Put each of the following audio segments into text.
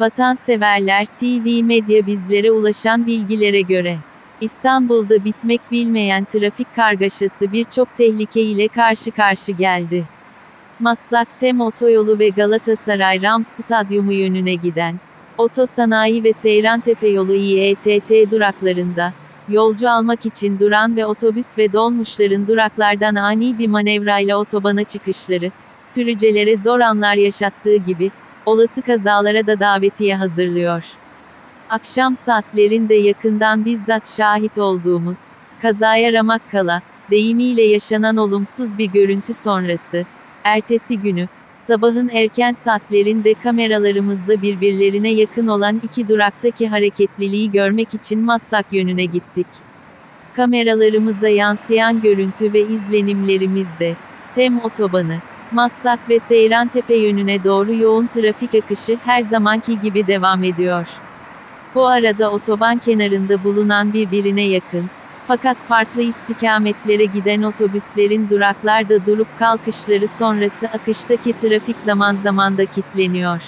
Vatanseverler TV Medya bizlere ulaşan bilgilere göre İstanbul'da bitmek bilmeyen trafik kargaşası birçok tehlike ile karşı karşı geldi. Maslak Tem Otoyolu ve Galatasaray Rams Stadyumu yönüne giden Otosanayi ve Seyrantepe yolu İETT duraklarında yolcu almak için duran ve otobüs ve dolmuşların duraklardan ani bir manevrayla otobana çıkışları, sürücülere zor anlar yaşattığı gibi, olası kazalara da davetiye hazırlıyor. Akşam saatlerinde yakından bizzat şahit olduğumuz, kazaya ramak kala, deyimiyle yaşanan olumsuz bir görüntü sonrası, ertesi günü, sabahın erken saatlerinde kameralarımızla birbirlerine yakın olan iki duraktaki hareketliliği görmek için Maslak yönüne gittik. Kameralarımıza yansıyan görüntü ve izlenimlerimizde, Tem Otobanı, Maslak ve Seyrantepe yönüne doğru yoğun trafik akışı her zamanki gibi devam ediyor. Bu arada otoban kenarında bulunan birbirine yakın, fakat farklı istikametlere giden otobüslerin duraklarda durup kalkışları sonrası akıştaki trafik zaman zaman da kilitleniyor.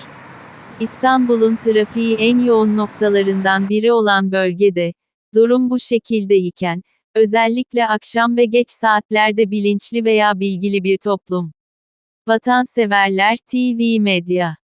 İstanbul'un trafiği en yoğun noktalarından biri olan bölgede, durum bu şekildeyken, özellikle akşam ve geç saatlerde bilinçli veya bilgili bir toplum. Vatanseverler TV Medya